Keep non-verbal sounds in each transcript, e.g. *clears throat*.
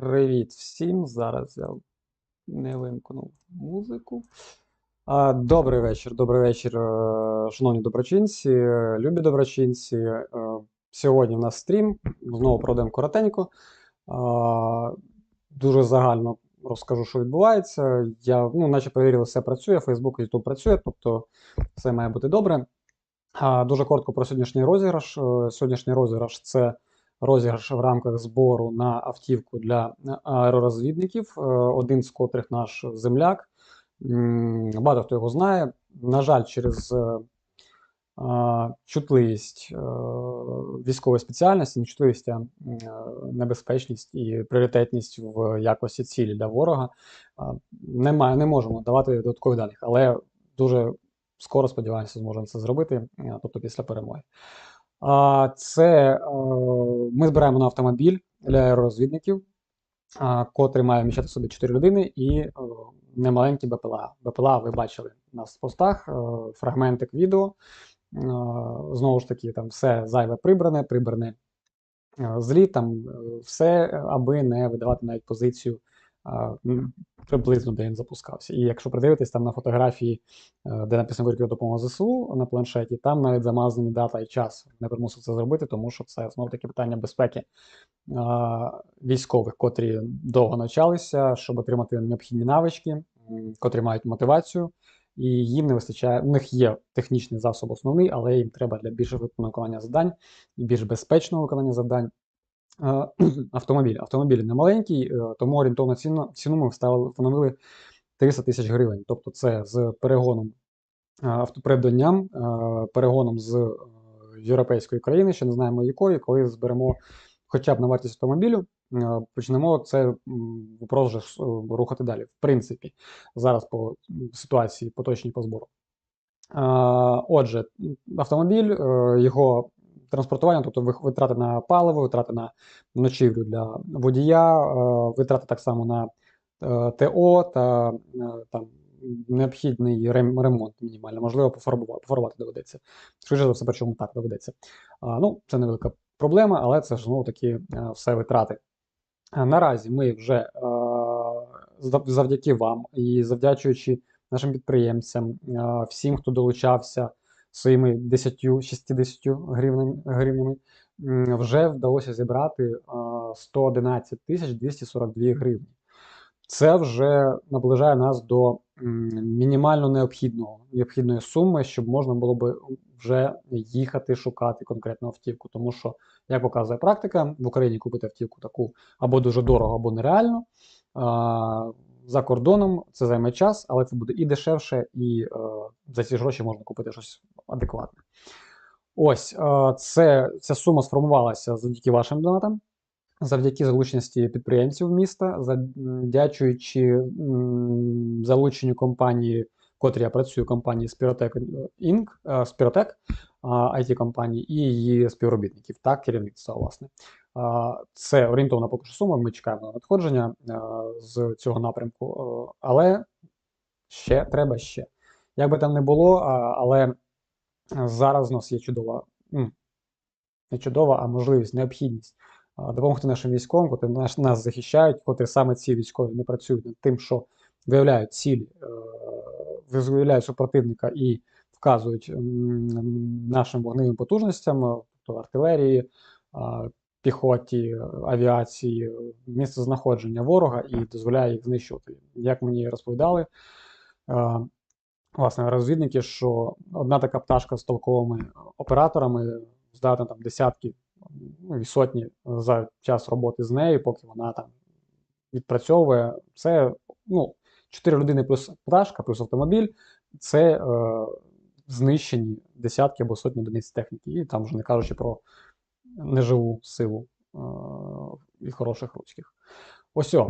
Привіт всім. Зараз я не вимкнув музику. Добрий вечір, добрий вечір, е, шановні доброчинці, е, любі доброчинці. Е, Сьогодні в нас стрім. Знову пройдемо коротенько. Дуже загально розкажу, що відбувається. Я, ну, наче перевірили, все працює, Facebook і YouTube працює, тобто все має бути добре. Дуже коротко про сьогоднішній розіграш. Сьогоднішній розіграш це розіграш в рамках збору на автівку для аеророзвідників, е, один з котрих наш земляк. Багато хто його знає. На жаль, через е, чутливість е, військової спеціальності, не чутливість, а е, небезпечність і пріоритетність в якості цілі для ворога. Немає, не можемо давати додаткових даних, але дуже скоро сподіваємося, зможемо це зробити, е, тобто після перемоги. Це е, ми збираємо на автомобіль для аеророзвідників, котрий має вміщати собі 4 людини і е, немаленькі БПЛА. БПЛА ви бачили у нас в постах, е, фрагментик відео. Знову ж таки, там все зайве прибране, прибране злі, там все, аби не видавати навіть позицію приблизно, де він запускався. І якщо придивитись там на фотографії, е, де написано «Вирків допомога ЗСУ на планшеті, там навіть замазані дата і час. Не примусив це зробити, тому що це знову таки питання безпеки військових, котрі довго навчалися, щоб отримати необхідні навички, котрі мають мотивацію. І їм не вистачає, у них є технічний засоб основний, але їм треба для більш виконання завдань і більш безпечного виконання завдань Е, *clears throat* автомобіль. Автомобіль не маленький, е, тому орієнтовну ціну, ціну ми вставили, встановили 300 тисяч гривень. Тобто це з перегоном е, е, перегоном з європейської країни, ще не знаємо якої, коли зберемо хоча б на вартість автомобілю, почнемо це вже рухати далі. В принципі, зараз по ситуації поточній по збору. Отже, автомобіль, його транспортування, тобто витрати на паливо, витрати на ночівлю для водія, е, витрати так само на е, ТО та е, там необхідний рем- ремонт мінімально, можливо, пофарбувати, пофарбувати доведеться. Швидше за все, причому так доведеться. Ну, це невелика проблема, але це ж знову таки е, все витрати. Наразі ми вже завдяки вам і завдячуючи нашим підприємцям, всім, хто долучався своїми 10-60 гривнями, гривнями, вже вдалося зібрати е, 111 тисяч 242 гривні. Це вже наближає нас до мінімально необхідного, необхідної суми, щоб можна було би вже їхати шукати конкретну автівку. Тому що, як показує практика, в Україні купити автівку таку або дуже дорого, або нереально. За кордоном це займе час, але це буде і дешевше, і е, за ці ж гроші можна купити щось адекватне. Ось е, це, ця сума сформувалася завдяки вашим донатам, завдяки залученості підприємців міста, завдячуючи м, залученню компанії, в котрій я працюю, компанії Spirotech Inc., е, Spirotech, it компанії і її співробітників та керівництва, власне. Це орієнтовна поки що сума. Ми чекаємо на надходження е, з цього напрямку, е, але ще треба ще. Як би там не було, але зараз у нас є чудова, не чудова, а можливість, необхідність допомогти нашим військовим, котрі нас, нас захищають, котрі саме ці військові не працюють над тим, що виявляють цілі, е, виявляють супротивника і вказують нашим вогневим потужностям, тобто артилерії, піхоті, авіації, місце знаходження ворога і дозволяє їх знищувати. Як мені розповідали, е, власне, розвідники, що одна така пташка з толковими операторами здатна там десятки ну, і сотні за час роботи з нею, поки вона там відпрацьовує. Це ну, 4 людини плюс пташка, плюс автомобіль, це е, знищені десятки або сотні одиниць техніки. І там вже не кажучи про неживу силу е, і хороших руських. Ось о.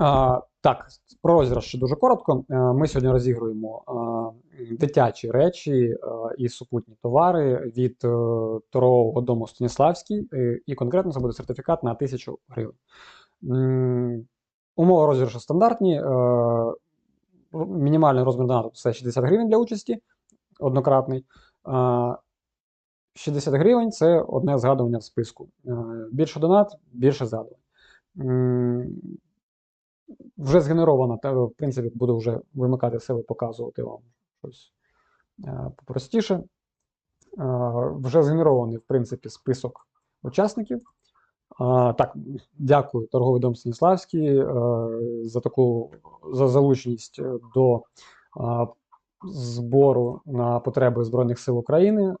А, так, про розіграш ще дуже коротко. Е, Ми сьогодні розігруємо е, дитячі речі е, і супутні товари від торгового дому Станіславський, і конкретно це буде сертифікат на 1000 гривень. М, Умови розіграшу стандартні. е, Мінімальний розмір донату це 60 гривень для участі, однократний. 60 гривень це одне згадування в списку. Е, Більше донат, більше згадувань. вже згенерована, та, в принципі, буду вже вимикати себе, показувати вам щось е, попростіше. Е, Вже згенерований, в принципі, список учасників. Так, дякую, торговий дом Станіславський, за таку за залученість до збору на потреби Збройних сил України,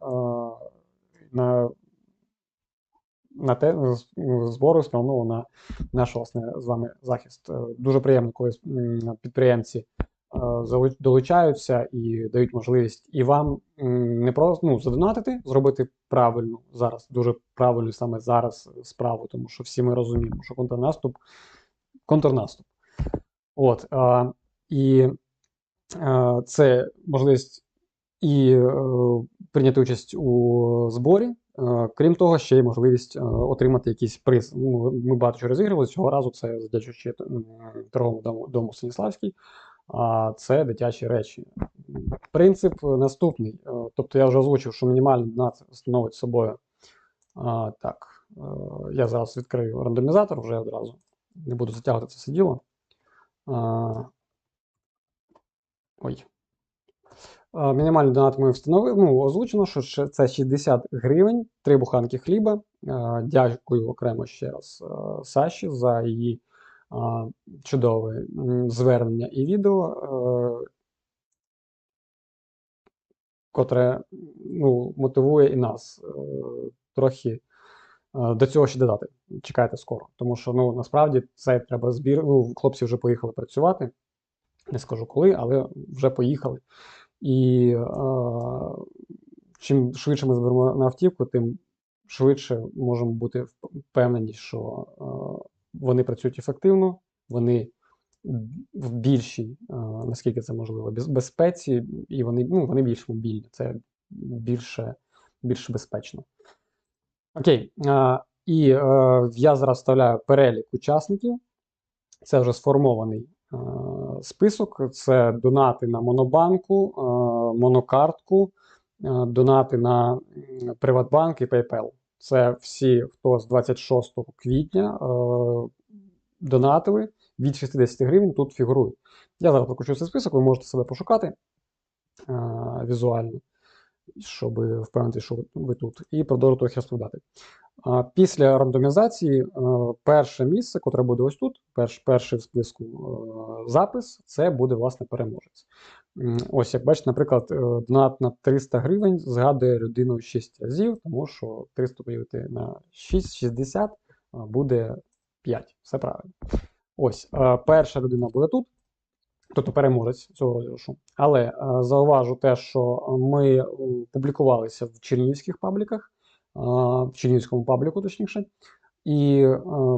на, на те збору спрямованого на наш власне з вами захист. Е, Дуже приємно, коли підприємці е, долучаються і дають можливість і вам не просто ну, задонатити, зробити правильну зараз, дуже правильну саме зараз справу, тому що всі ми розуміємо, що контрнаступ контрнаступ. От, а, і а, це можливість і е, прийняти участь у зборі. Е, Крім того, ще й можливість е, отримати якийсь приз. Ну, ми багато чого розігрували. Цього разу це завдячуючи торговому дому, Станіславський. А це дитячі речі. Принцип наступний. Е, Тобто я вже озвучив, що мінімальний донат становить собою. Так, е, я зараз відкрию рандомізатор вже одразу. Не буду затягувати це все діло. Ой. Мінімальний донат ми встановили. Ну, озвучено, що це 60 гривень, три буханки хліба. Дякую окремо ще раз Саші за її чудове звернення і відео, котре ну, мотивує і нас трохи до цього ще додати. Чекайте скоро. Тому що ну, насправді це треба збір. Ну, хлопці вже поїхали працювати. Не скажу коли, але вже поїхали. І е, чим швидше ми зберемо на автівку, тим швидше можемо бути впевнені, що е, вони працюють ефективно, вони в більшій, е, наскільки це можливо, без- безпеці, і вони, ну, вони більш мобільні. Це більше, більш безпечно. Окей. е, І е, я зараз вставляю перелік учасників. Це вже сформований е, список. Це донати на Монобанку, е, Монокартку, е, донати на Приватбанк і PayPal. Це всі, хто з 26 квітня е, донатили від 60 гривень, тут фігурують. Я зараз покручу цей список, ви можете себе пошукати візуально, щоб впевнити, що ви тут, і продовжу трохи розповідати. Після рандомізації е, перше місце, котре буде ось тут, перш, перший в списку е, запис, це буде власне переможець. Ось, як бачите, наприклад, е, донат на 300 гривень згадує людину 6 разів, тому що 300 поділити на 6, 60 а, буде 5. Все правильно. Ось, перша людина буде тут, тобто переможець цього розіграшу. Але зауважу те, що ми публікувалися в чернігівських пабліках, в чернігівському пабліку, точніше. І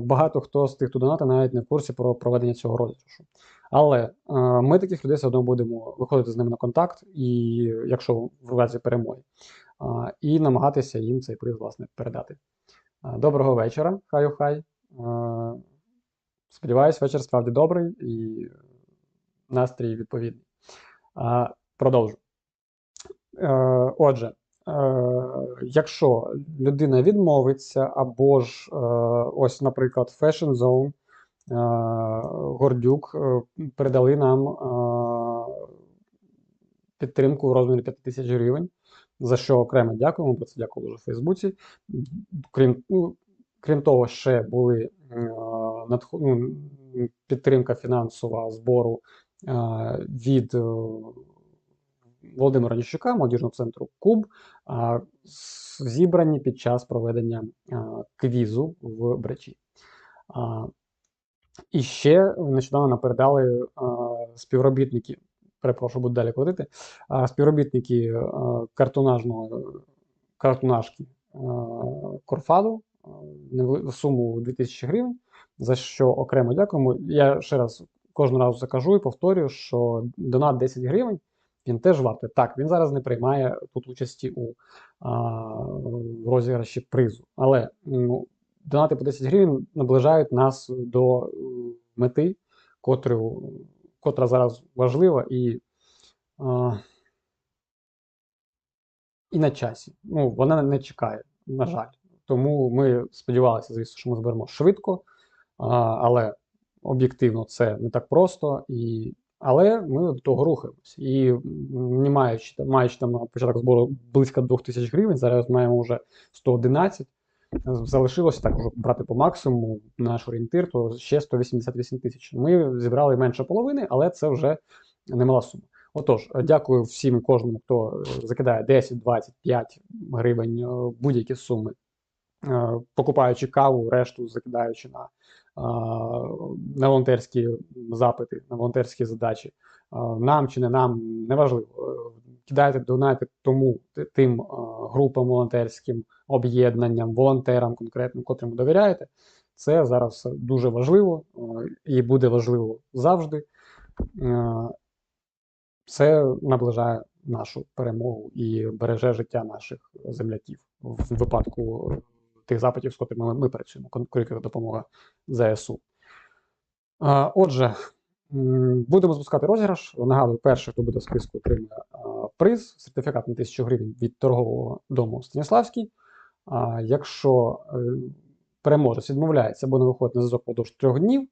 багато хто з тих, хто донати, навіть не в курсі про проведення цього розіграшу. Але ми таких людей все одно будемо виходити з ними на контакт, і якщо в разі перемоги, і намагатися їм цей приз власне передати. Доброго вечора, хай хай. Сподіваюсь, вечір справді добрий і настрій відповідний. Продовжу. Е, Отже, якщо людина відмовиться, або ж, е, ось, наприклад, Fashion Zone, е, Гордюк е, передали нам е, підтримку в розмірі 5 тисяч гривень, за що окремо дякуємо, про це дякували вже в Фейсбуці. Крім, ну, крім того, ще були е, ну, підтримка фінансова збору е, від е, Володимира Ніщука, молодіжного центру Куб, зібрані під час проведення квізу в Бречі. І ще нещодавно нам передали співробітники, перепрошую, буду далі крутити, співробітники картонажного картонажки Корфаду суму 2000 гривень, за що окремо дякуємо. Я ще раз кожного разу закажу і повторюю, що донат 10 гривень він теж вартий. Так, він зараз не приймає тут участі у розіграші призу. Але ну, донати по 10 гривень наближають нас до е, мети, котру, котра зараз важлива і, а, і на часі. Ну, вона не чекає, на жаль. Тому ми сподівалися, звісно, що ми зберемо швидко. А, але об'єктивно це не так просто. І... Але ми до того рухаємось. І маючи, маючи там на початок збору близько 2000 гривень, зараз маємо вже 111. Залишилося так вже брати по максимуму наш орієнтир, то ще 188 тисяч. Ми зібрали менше половини, але це вже немала сума. Отож, е, дякую всім і кожному, хто е, закидає 10, 25 гривень, е, будь-які суми, е, покупаючи каву, решту закидаючи на, на волонтерські запити, на волонтерські задачі. Нам чи не нам, неважливо. Е, Кидайте, донайте тому тим групам волонтерським, об'єднанням, волонтерам конкретним, котрим довіряєте. Це зараз дуже важливо і буде важливо завжди. Це наближає нашу перемогу і береже життя наших земляків в випадку тих запитів, з котрими ми, працюємо, конкретна допомога ЗСУ. Отже, будемо запускати розіграш. Нагадую, перший, хто буде в списку, отримає приз, сертифікат на 1000 гривень від торгового дому Станіславський. Якщо е, переможець відмовляється або не виходить на зв'язок впродовж трьох днів,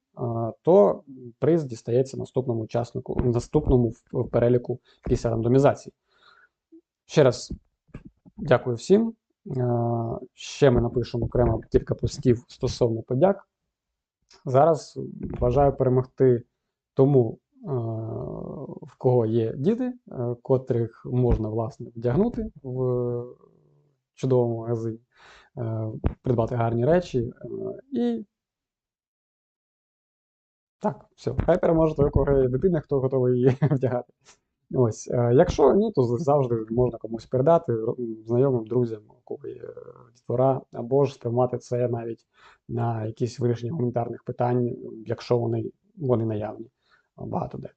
то приз дістається наступному учаснику, наступному в переліку після рандомізації. Ще раз дякую всім. Е, Ще ми напишемо окремо кілька постів стосовно подяк. Зараз бажаю перемогти тому, е, в кого є діти, е, котрих можна власне вдягнути в чудовому магазині, придбати гарні речі. І так, все. Хай переможе той, кого є дитина, хто готовий її *laughs* вдягати. Ось, е, якщо ні, то завжди можна комусь передати знайомим, друзям, е, дітвора, або ж спрямувати це навіть на якісь вирішення гуманітарних питань, якщо вони, вони наявні багато де.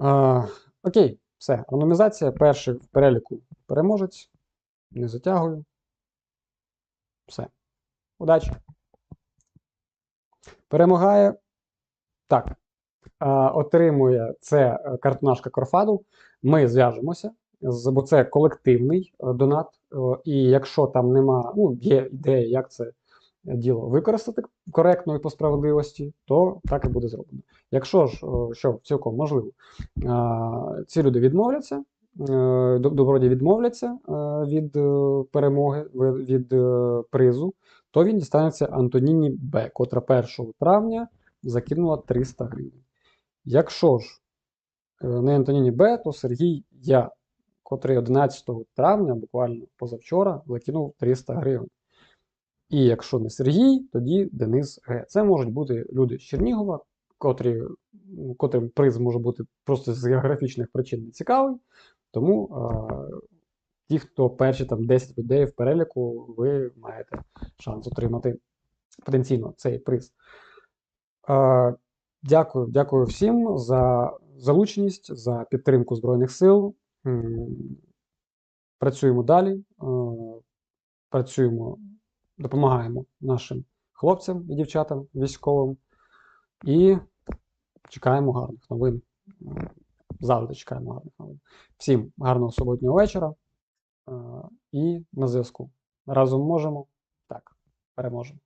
Е, окей, все. Рандомізація. Перший в переліку переможець. Не затягую. Все. Удачі. Перемагає. Так. Е, отримує це е, картонашка Корфаду. Ми зв'яжемося, бо це колективний е, донат. І якщо там нема, ну, є ідея, як це діло використати коректно і по справедливості, то так і буде зроблено. Якщо ж, що цілком можливо, ці люди відмовляться, е, доб- відмовляться від перемоги, від призу, то він дістанеться Антоніні Б, котра 1 травня закинула 300 гривень. Якщо ж е, не Антоніні Б, то Сергій Я, котрий 11 травня, буквально позавчора, закинув 300 гривень. І якщо не Сергій, тоді Денис Г. Це можуть бути люди з Чернігова, котрі, котрим приз може бути просто з географічних причин не цікавий. Тому е, ті, хто перші там 10 людей в переліку, ви маєте шанс отримати потенційно цей приз. Е, Дякую, дякую всім за залученість, за підтримку Збройних сил. Працюємо далі, е, працюємо, допомагаємо нашим хлопцям і дівчатам військовим і чекаємо гарних новин. Завжди чекаємо гарних новин. Всім гарного суботнього вечора е, і на зв'язку. Разом можемо. Так, переможемо.